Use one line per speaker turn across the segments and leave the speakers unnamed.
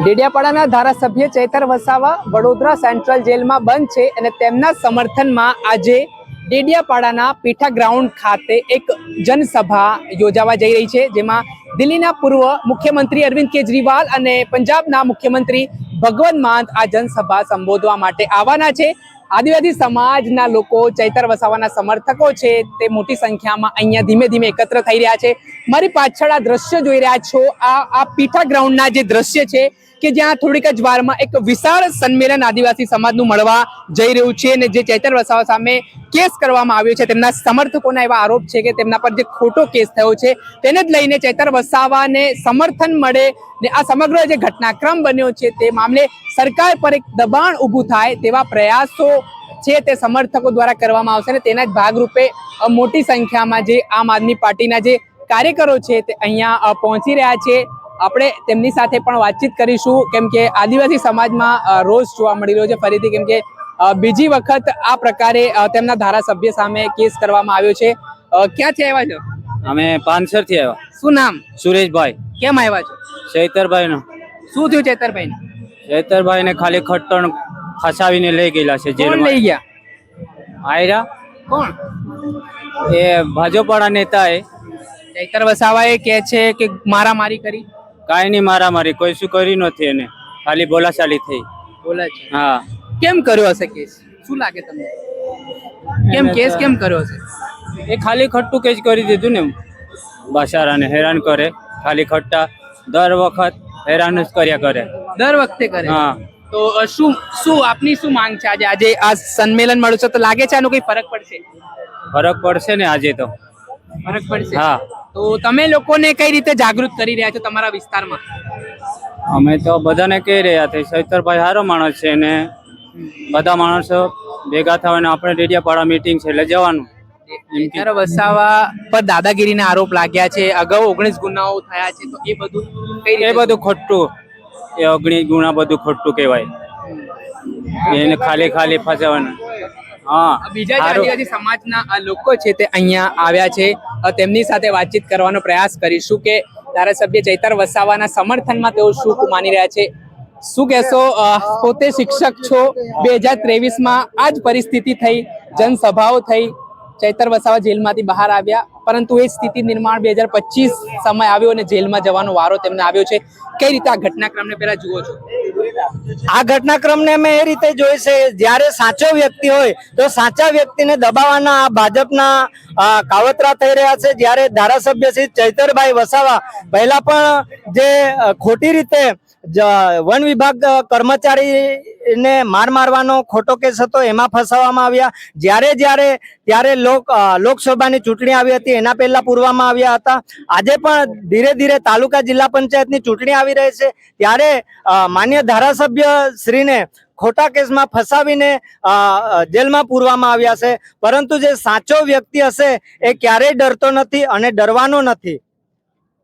ડેડિયાપાડાના ધારાસભ્ય ચૈતર વસાવા વડોદરા સેન્ટ્રલ જેલમાં બંધ છે અને તેમના સમર્થનમાં આજે ડેડિયાપાડાના પીઠા ગ્રાઉન્ડ ખાતે એક જનસભા યોજાવા જઈ રહી છે, જેમાં દિલ્હીના પૂર્વ મુખ્યમંત્રી અરવિંદ કેજરીવાલ અને પંજાબના મુખ્યમંત્રી ભગવંત માન આ જનસભા સંબોધવા માટે આવવાના છે. આદિવાસી સમાજના લોકો ચૈતર વસાવાના સમર્થકો છે, તે મોટી સંખ્યામાં અહીંયા ધીમે ધીમે એકત્ર થઈ રહ્યા છે. મારી પાછળ આ દ્રશ્ય જોઈ રહ્યા છો. આ આ પીઠા ગ્રાઉન્ડના જે દ્રશ્ય છે કે જ્યાં થોડીક જ વારમાં એક વિશાળ સંમેલન આદિવાસી સમાજનું મળવા જઈ રહ્યું છે અને જે ચેતર વસાવા સામે કેસ કરવામાં આવ્યો છે, તેમના સમર્થકોના એવા આરોપ છે કે તેમના પર જે ખોટો કેસ થયો છે, તેને જ લઈને ચેતર વસાવાને સમર્થન મળે ને આ સમગ્ર જે ઘટનાક્રમ બન્યો છે તે મામલે સરકાર પર એક દબાણ ઊભું થાય તેવા પ્રયાસો છે તે સમર્થકો દ્વારા કરવામાં આવશે અને તેના જ ભાગરૂપે મોટી સંખ્યામાં જે આમ આદમી પાર્ટીના જે કાર્યકરો છે તે અહીંયા પહોંચી રહ્યા છે. આપણે તેમની સાથે પણ વાતચીત કરીશું. કેમ કે આદિવાસી સમાજમાં રોષ જોવા મળી રહ્યો છે. ફરીથી કેમ કે બીજી વખત આ પ્રકારે તેમના ધારાસભ્ય સામે કેસ કરવામાં આવ્યો છે. ક્યાંથી આવ્યા છો?
અમે પાનસરથી આવ્યા.
શું નામ?
સુરેશભાઈ.
કેમ આવ્યા છો?
ચૈતરભાઈ નું
શું થયું ચૈતરભાઈ
ચૈતરભાઈ ને ખાલી ખટ્ટણ ફસાવીને લઈ ગયેલા છે
જેલ લઈ ગયા?
આયરા.
કોણ?
એ ભાજપવાળા નેતા એ
ચૈતર વસાવાએ કહે છે કે મારામારી કરી?
કાંઈ નહીં મારા મારી કોઈ શું કર્યું નથી એને. ખાલી બોલાચાલી થઈ.
બોલા છે
હા.
કેમ કર્યો હશે કેસ? શું લાગે તમને? કેમ કેસ કેમ કર્યો હશે?
એ ખાલી ખટ્ટું કેસ કરી દીધું ને બસારાને હેરાન કરે ખાલી ખટ્ટા. દર વખત હેરાન જ કર્યા કરે.
દર વખતે કરે?
હા.
તો શું શું આપની શું માંગ છે આજે? આજે આ સંમેલન મળ્યું છે તો લાગે છે આનો કઈ ફરક પડશે?
ફરક પડશે ને આજે તો.
ફરક પડશે?
હા.
તો તમે લોકોને કઈ રીતે જાગૃત કરી રહ્યા છો તમારા વિસ્તારમાં?
અમે તો બધાને કહી રહ્યા છે સૈતરભાઈ સારો માણસ છે ને બધા માણસો ભેગા થવાને આપણે ડેડિયાપાડા મીટિંગ છે એટલે જવાનું.
ત્યારે વસાવા પર દાદાગીરીના આરોપ લાગ્યા છે અગાઉ ઓગણીસ ગુનાઓ થયા છે તો એ બધું કઈ
એ બધું ખોટું. એ ઓગણીસ ગુણા બધું ખોટું કહેવાય. એને ખાલી ખાલી ફસાવાનું. હા.
બીજા જે આદિવાસી સમાજના આ લોકો છે તે અહીંયા આવ્યા છે. તેમની સાથે વાતચીત કરવાનો પ્રયાસ કરીશું કે ધારાસભ્ય ચૈતર વસાવાના સમર્થનમાં તેઓ શું માની રહ્યા છે. શું કહેશો? પોતે શિક્ષક છો. બે હજાર ત્રેવીસમાં આ જ પરિસ્થિતિ થઈ. જનસભાઓ થઈ. ચૈતર વસાવા જેલમાંથી બહાર આવ્યા. પરંતુ એ સ્થિતિ નિર્માણ બે હજાર પચીસ સમય આવ્યો અને જેલમાં જવાનો વારો તેમને આવ્યો છે. કઈ રીતે આ ઘટનાક્રમને પહેલા જુઓ છો?
આ ઘટનાક્રમને અમે એ રીતે જોઈ છે, જ્યારે સાચો વ્યક્તિ હોય, તો સાચા વ્યક્તિને દબાવવાના આ ભાજપના કાવતરા થઈ રહ્યા છે. જ્યારે ધારાસભ્ય શ્રી ચૈતરભાઈ વસાવા પહેલા પણ જે ખોટી રીતે વન વિભાગ કર્મચારીને માર મારવાનો ખોટો કેસ હતો, એમાં ફસાવવામાં આવ્યા. જ્યારે જ્યારે, ત્યારે લોક લોકસભાની ચૂંટણી આવી હતી, એના પહેલા પૂરવામાં આવ્યા હતા. આજે પણ ધીરે ધીરે તાલુકા જિલ્લા પંચાયતની ચૂંટણી આવી રહી છે. ત્યારે માન્ય ધારાસભ્ય શ્રીને ખોટા કેસમાં ફસાવીને જેલમાં પૂરવામાં આવ્યા છે. પરંતુ જે સાચો વ્યક્તિ હશે, એ ક્યારેય ડરતો નથી અને ડરવાનો નથી.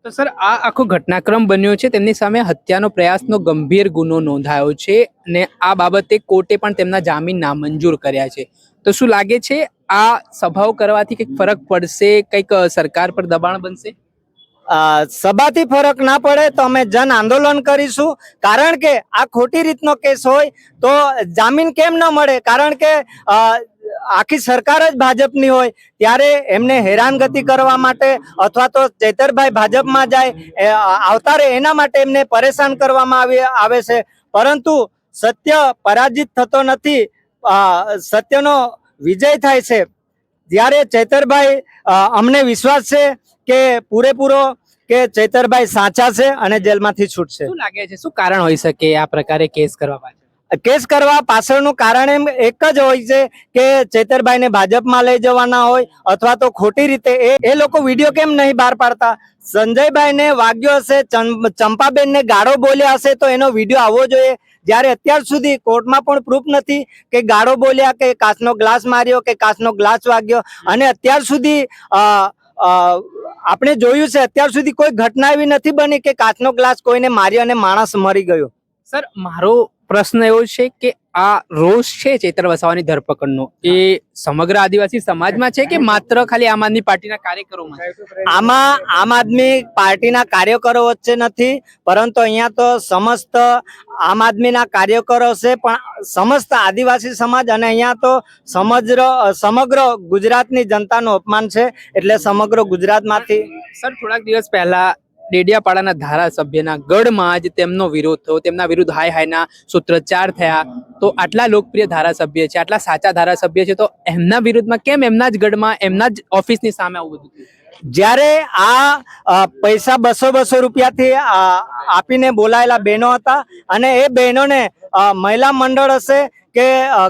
તો સર, આ આખો ઘટનાક્રમ બન્યો છે, તેમની સામે હત્યાનો પ્રયાસનો ગંભીર ગુનો નોંધાયો છે અને આ બાબતે કોર્ટે પણ તેમના જામીન નામંજૂર કર્યા છે. તો શું લાગે છે, આ સભાઓ કરવાથી કંઈક ફરક પડશે, કંઈક સરકાર પર દબાણ બનશે?
સભાથી ફરક ના પડે તો અમે જન આંદોલન કરીશું. કારણ કે આ ખોટી રીતનો કેસ હોય તો જામીન કેમ ન મળે? કારણ કે આખી સરકાર જ ભાજપની હોય, ત્યારે એમને હેરાનગતિ કરવા માટે અથવા તો ચૈતરભાઈ ભાજપમાં જાય આવતારે એના માટે એમને પરેશાન કરવામાં આવે આવે છે. પરંતુ સત્ય પરાજિત થતો નથી સત્યનો વિજય થાય છે. જ્યારે ચૈતરભાઈ અમને વિશ્વાસ છે કે પૂરેપૂરો કે ચૈતરભાઈ સાચા છે અને જેલમાંથી છૂટશે.
શું લાગે છે? શું કારણ હોઈ શકે આ પ્રકારે કેસ કરવા પાછળ
કેસ કરવા પાછળનું કારણ એમ એક જ હોય છે કે ચેતરભાઈને ભાજપમાં લઈ જવાના હોય અથવા તો ખોટી રીતે એ એ લોકો વીડિયો કેમ નહીં બહાર પાડતા? સંજયભાઈને વાગ્યો હશે ચંપાબેનને ગાળો બોલ્યા હશે તો એનો વીડિયો આવવો જોઈએ. જ્યારે અત્યાર સુધી કોર્ટમાં પણ પ્રૂફ નથી કે ગાળો બોલ્યા કે કાચનો ગ્લાસ માર્યો કે કાચનો ગ્લાસ વાગ્યો. અને અત્યાર સુધી આપણે જોયું છે, અત્યાર સુધી કોઈ ઘટના એવી નથી બની કે કાચનો ગ્લાસ કોઈને માર્યો અને માણસ મરી ગયો.
સર, મારો પ્રશ્ન એવો છે કે આ રોષ છે ચેતર વસાવાની ધરપકડનો? એ સમગ્ર આદિવાસી સમાજમાં છે કે માત્ર ખાલી આમ આદમી પાર્ટીના કાર્યકરોમાં
આમાં આમ આદમી પાર્ટીના કાર્યકરો વચ્ચે નથી પરંતુ અહીંયા તો સમસ્ત આમ આદમીના કાર્યકરો છે પણ સમસ્ત આદિવાસી સમાજ અને અહીંયા તો સમગ્ર સમગ્ર ગુજરાતની જનતાનું અપમાન છે એટલે સમગ્ર ગુજરાતમાંથી
સર થોડાક દિવસ પહેલા ડેડિયાપાડાના ધારાસભ્યના ગઢમાં જ તેમનો વિરોધ થયો. તેમના વિરુદ્ધ હાય હાયના સૂત્રોચ્ચાર થયા. તો આટલા લોકપ્રિય ધારાસભ્ય છે, આટલા સાચા ધારાસભ્ય છે, તો એમના વિરુદ્ધમાં કેમ એમના જ ગઢમાં, એમના જ ઓફિસની સામે આવું બધું
જ્યારે આ પૈસા બસો બસો રૂપિયાથી આપીને બોલાયેલા બહેનો હતા અને એ બહેનોને મહિલા મંડળ હશે કે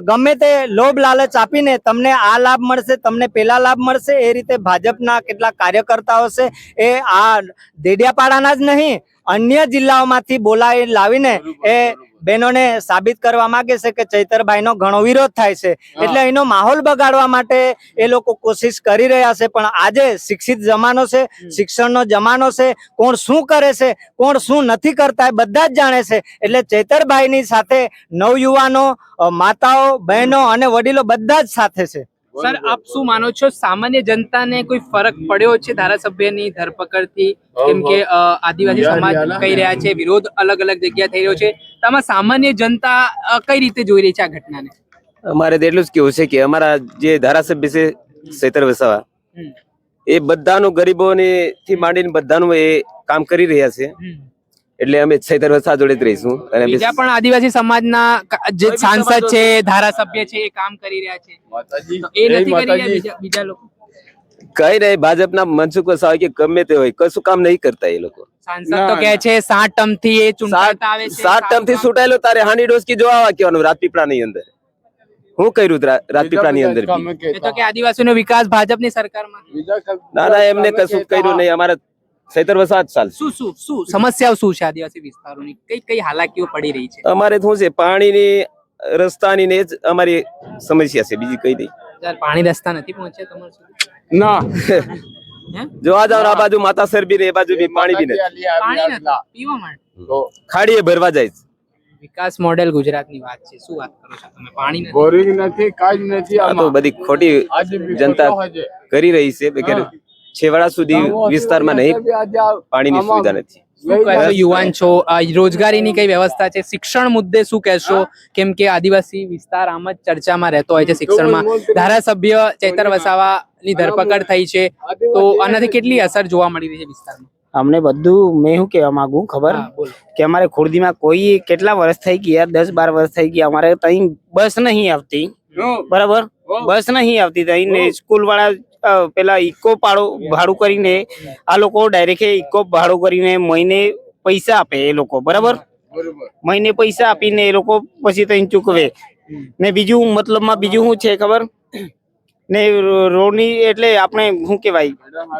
ગમે તે લોભ લાલચ આપીને તમને આ લાભ મળશે, તમને પેલા લાભ મળશે, એ રીતે ભાજપના કેટલાક કાર્યકર્તાઓ છે, એ આ દેડિયાપાડાના જ નહીં અન્ય જિલ્લાઓમાંથી બોલાવી લાવીને એ બહેનોને સાબિત કરવા માંગે છે કે ચૈતરભાઈનો ઘણો વિરોધ થાય છે. એટલે એનો માહોલ બગાડવા માટે એ લોકો કોશિશ કરી રહ્યા છે. પણ આજે શિક્ષિત જમાનો છે શિક્ષણનો જમાનો છે. કોણ શું કરે છે કોણ શું નથી કરતા એ બધા જ જાણે છે. એટલે ચૈતરભાઈની સાથે નવયુવાનો માતાઓ બહેનો અને વડીલો બધા જ સાથે છે.
સર આપ શું માનો છો સામાન્ય જનતાને કોઈ ફરક પડ્યો છે ધારાસભ્યની ધરપકડથી? કેમ કે આદિવાસી સમાજ કહી રહ્યા છે વિરોધ અલગ અલગ જગ્યા થઈ રહ્યો છે. આમાં સામાન્ય જનતા કઈ રીતે જોઈ રહી છે આ ઘટનાને?
અમારે તો એટલું જ કેવું છે કે અમારા જે ધારાસભ્ય છે સૈતર વસાવા એ બધાનું ગરીબોને થી માંડીને બધાનું એ કામ કરી રહ્યા છે. એટલે અમે છેતર વસાવા જોડે જ રહીશું અને
બીજા પણ આદિવાસી સમાજના જે સાંસદ છે ધારાસભ્ય છે એ કામ કરી રહ્યા છે. એ નથી કરી રહ્યા બીજા બીજા લોકો?
કઈ નહીં ભાજપના મનસુખ વસાવા કે ગમે તે હોય કશું કામ નહીં કરતા એ લોકો.
સાંસદ તો કહે છે સાત ટર્મથી એ ચૂંટાતા આવે છે
સાત ટર્મથી છૂટાયેલો તારે હાની ડોસકી જોવા આવવા કહેવાનું રાજપીપળા ની અંદર. હું કર્યું હતું રા- રાજપીપળા ની અંદર બી?
એ તો કે આદિવાસીનો વિકાસ ભાજપની સરકારમાં.
ના ના એમને કશું કર્યું નહીં અમારા સૈતર
શું શું શું? સમસ્યાઓ શું છે આદિવાસી વિસ્તારોની? કઈ કઈ હાલાકીઓ પડી રહી છે?
અમારે શું છે પાણીની રસ્તાની ને જ અમારી સમસ્યા છે બીજી કઈ નહીં.
પાણી રસ્તા નથી પહોંચ્યા તમારા
ના.
હે?
જોવા જાવ આ બાજુ માતાસર બી ને એ બાજુ બી પાણી બી નથી.
પાણી પીવા માટે?
ખાડીએ ભરવા જાય છે.
વિકાસ મોડેલ ગુજરાતની વાત છે. શું વાત કરો છો તમે? પાણી
બોરિંગ નથી કાંઈ નથી
આ તો બધી ખોટી જનતા કરી રહી છે છેવાડા સુધી વિસ્તારમાં નહીં પાણીની સુવિધા નથી.
શું કહેશો? યુવાન છો? રોજગારીની કઈ વ્યવસ્થા છે? શિક્ષણ મુદ્દે શું કહેશો? કેમ કે આદિવાસી વિસ્તાર આમ જ ચર્ચામાં રહેતો હોય છે શિક્ષણમાં. ધારાસભ્ય ચૈતર વસાવાની ધરપકડ થઈ છે. તો આનાથી કેટલી અસર જોવા મળી રહી છે વિસ્તારમાં?
અમને બધું મેં શું કહેવા માંગુ ખબર? કે અમારે ખુરદીમાં કોઈ કેટલા વર્ષ થઈ ગયા? દસ બાર વર્ષ થઈ ગયા. અમારે ત્યાં બસ નહીં આવતી. બરાબર? બસ નહીં આવતી. ત્યાં સ્કૂલ વાળા પેલા ઇકો પાડો ભાડું કરીને આ લોકો ડાયરેક્ટ ઇકો ભાડું કરીને મહિને પૈસા આપે એ લોકો બરાબર? મહિને પૈસા આપીને એ લોકો પછી ત્યાં ચૂકવે. ને બીજું મતલબમાં બીજું શું છે ખબર? ને રોડની એટલે આપણે શું કહેવાય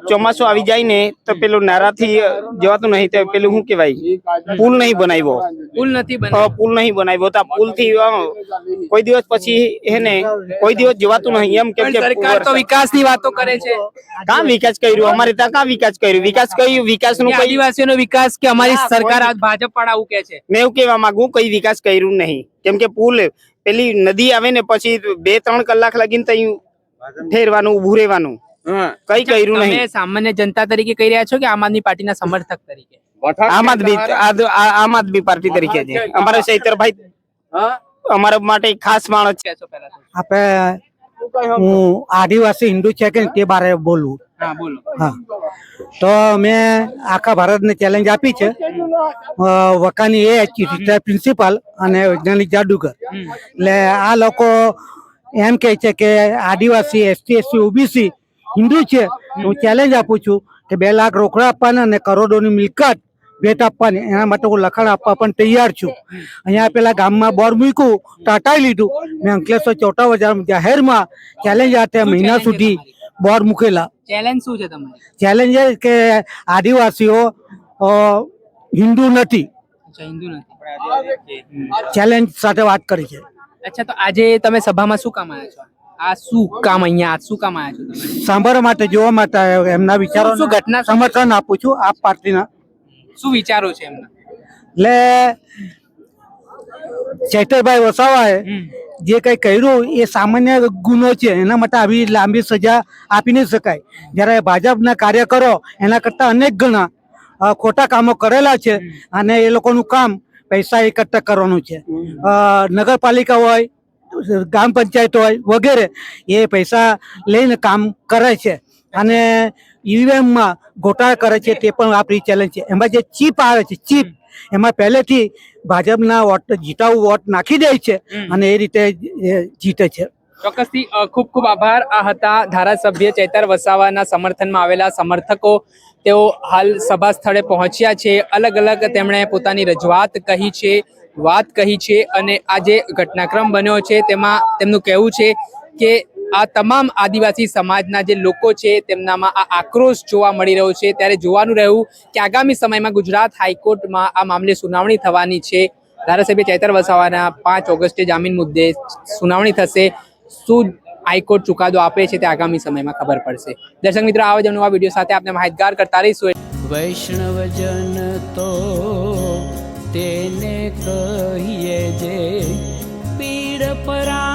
ચોમાસું આવી જાય ને તો પેલું નારાથી જવાતું નહીં તો પેલું શું કહેવાય પુલ નહીં બનાવ્યો.
પુલ નથી
પુલ નહીં બનાવ્યો તો પુલથી કોઈ દિવસ પછી એને કોઈ દિવસ જવાતું નહીં એમ કેમ કે
સરકાર તો વિકાસની વાતો કરે છે.
કા વિકાસ કર્યું? અમારે ત્યાં કા વિકાસ કર્યું? વિકાસ કર્યું? વિકાસનું
આદિવાસીઓનો વિકાસ કે અમારી સરકાર આજ ભાજપ વાળા આવું કે છે?
મેં એવું કહેવા માંગુ કઈ વિકાસ કર્યું નહીં. કેમ કે પુલ પેલી નદી આવે ને પછી બે ત્રણ કલાક લાગીને ત્યાં ઠેરવાનું ઉભું રહેવાનું. કઈ કર્યું નહીં.
સામાન્ય જનતા તરીકે કહી રહ્યા છો કે આમ આદમી પાર્ટીના સમર્થક તરીકે?
આમ આદમી આમ આદમી પાર્ટી તરીકે છે. અમારા ચૈતરભાઈ અમારા માટે ખાસ માણસ છે.
આપણે હું આદિવાસી હિન્દુ છે કે તે બારે બોલું?
હા બોલો.
હા. તો મેં આખા ભારતને ચેલેન્જ આપી છે. વકાની એ પ્રિન્સિપાલ અને વૈજ્ઞાનિક જાદુગર એટલે આ લોકો એમ કહે છે કે આદિવાસી એસટી એસસી ઓબીસી હિન્દુ છે હું ચેલેન્જ આપું છું કે બે લાખ રોકડા આપવાના અને કરોડોની મિલકત ભેટ આપવાની. એના માટે હું લખાણ આપવા પણ તૈયાર છું. અહીંયા પેલા ગામમાં બોર મૂક્યું તો હટાવી લીધું. મેં અંકલેશ્વર ચોટા બજાર જાહેરમાં ચેલેન્જ આ
શું
મહિના સુધી બોર મૂકેલા.
ચેલેન્જ શું છે તમારી?
ચેલેન્જ એ કે આદિવાસીઓ અ, હિન્દુ નથી.
અચ્છા હિન્દુ નથી.
ચેલેન્જ સાથે વાત કરી છે.
અચ્છા તો આજે તમે સભામાં શું કામ આવ્યા છો? આ શું કામ અહીંયા? શું કામ આવ્યા છો
સાંભળવા માટે જોવા માટે એમના વિચારો
શું ઘટના
સમર્થન આપું છું આપ પાર્ટીના.
શું વિચારો છે એમના?
એટલે ચૈતરભાઈ વસાવાએ જે કંઈ કર્યું એ સામાન્ય ગુનો છે એના માટે આવી લાંબી સજા આપી નહીં શકાય. જ્યારે ભાજપના કાર્યકરો એના કરતાં અનેક ગણા ખોટા કામો કરેલા છે અને એ લોકોનું કામ પૈસા એકઠા કરવાનું છે. નગરપાલિકા હોય ગ્રામ પંચાયત હોય વગેરે એ પૈસા લઈને કામ કરે છે. અને ઈવીએમમાં ગોટાળા કરે છે તે પણ આપણી ચેલેન્જ છે. એમાં જે ચીપ આવે છે ચીપ એમાં પહેલેથી ભાજપના વોટ જીતાવું વોટ નાખી દે છે અને એ રીતે જીતે છે.
ચોક્કસથી ખૂબ ખૂબ આભાર. આ હતા ધારાસભ્ય ચૈતર વસાવાના સમર્થનમાં આવેલા સમર્થકો. તેઓ હાલ સભા સ્થળે પહોંચ્યા છે. અલગ અલગ તેમણે પોતાની રજૂઆત કહી છે, વાત કહી છે અને આ જે ઘટનાક્રમ બન્યો છે તેમાં તેમનું કહેવું છે કે આ તમામ આદિવાસી સમાજના જે લોકો છે તેમનામાં આ આક્રોશ જોવા મળી રહ્યો છે. ત્યારે જોવાનું રહ્યું કે આગામી સમયમાં ગુજરાત હાઈકોર્ટમાં આ મામલે સુનાવણી થવાની છે. ધારાસભ્ય ચૈતર વસાવાના પાંચ ઓગસ્ટે જામીન મુદ્દે સુનાવણી થશે. શું હાઈકોર્ટ ચુકાદો આપે છે તે આગામી સમયમાં ખબર પડશે. દર્શક મિત્રો આવા જ નવા વીડિયો સાથે આપણે માહિતગાર કરતા રહીશું.
વૈષ્ણવજન તો તેને કહીએ જે પીડ પરા